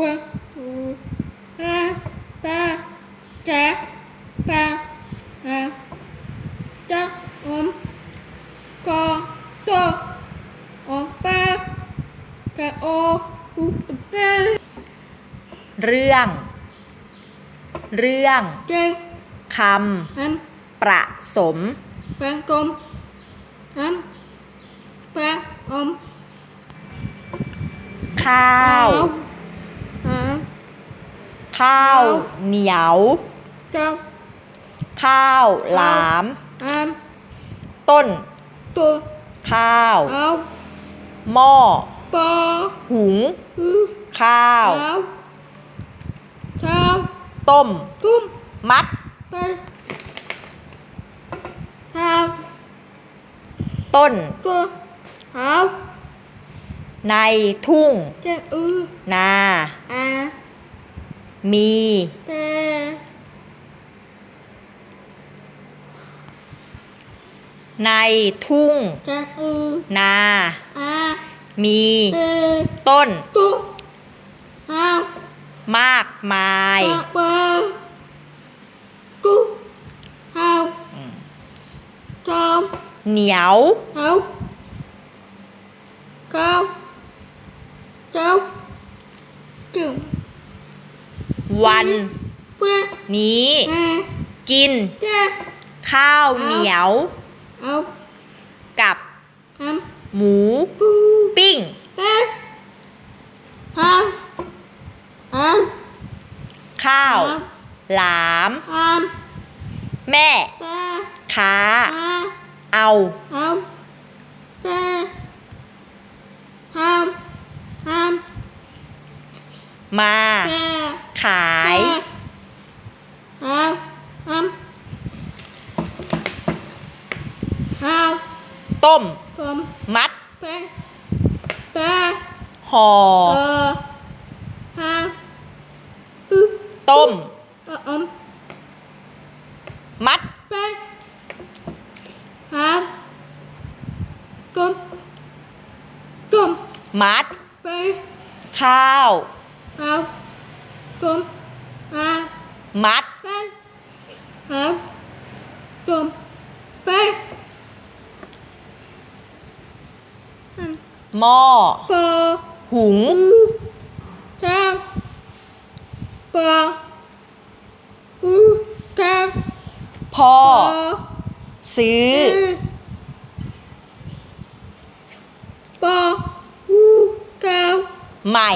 ว่าอูอาปาแจะปาอาจะอมกอโตออกปากะโออุเปเรื่อง เรื่องเจคอัมำประสมปะกลมอัมปะอมข้าว ข้าวเหนียวเจ้าข้าวหลาม อัมต้น ตัวข้าว เอาหม้อ ปอหุง อืข้าว เอาข้าวต้ม ตุ้มมัด ไปข้าวต้น ตัวเอาในทุ่ง เจ้าอือนา อา มีเตในทุ่งเจ้าอือนา อามีเตต้นตัวเอามากมายปะปะกูเอาอืมเจ้าเหนียว เอาข้าวเจ้าจึง วันเพื่อนี้กินจ้าข้าวเหนียว เอากับหมูปิ้งเต้ทำข้าว หลามแม่ำเต้ค้าอาเอาเอา เต้ทำทมาำเต้ขายเอาทำเอาต้มผมมัดไปตาห่อเออฮาอึต้มเอออมมัดไปฮาต้ม ต้มมัดไปข้าวเอา ผมอามัดเป็นครับผมเป็นหม้อปอหุงทาปออูทางพ่อ ซื้อปออูทางใหม่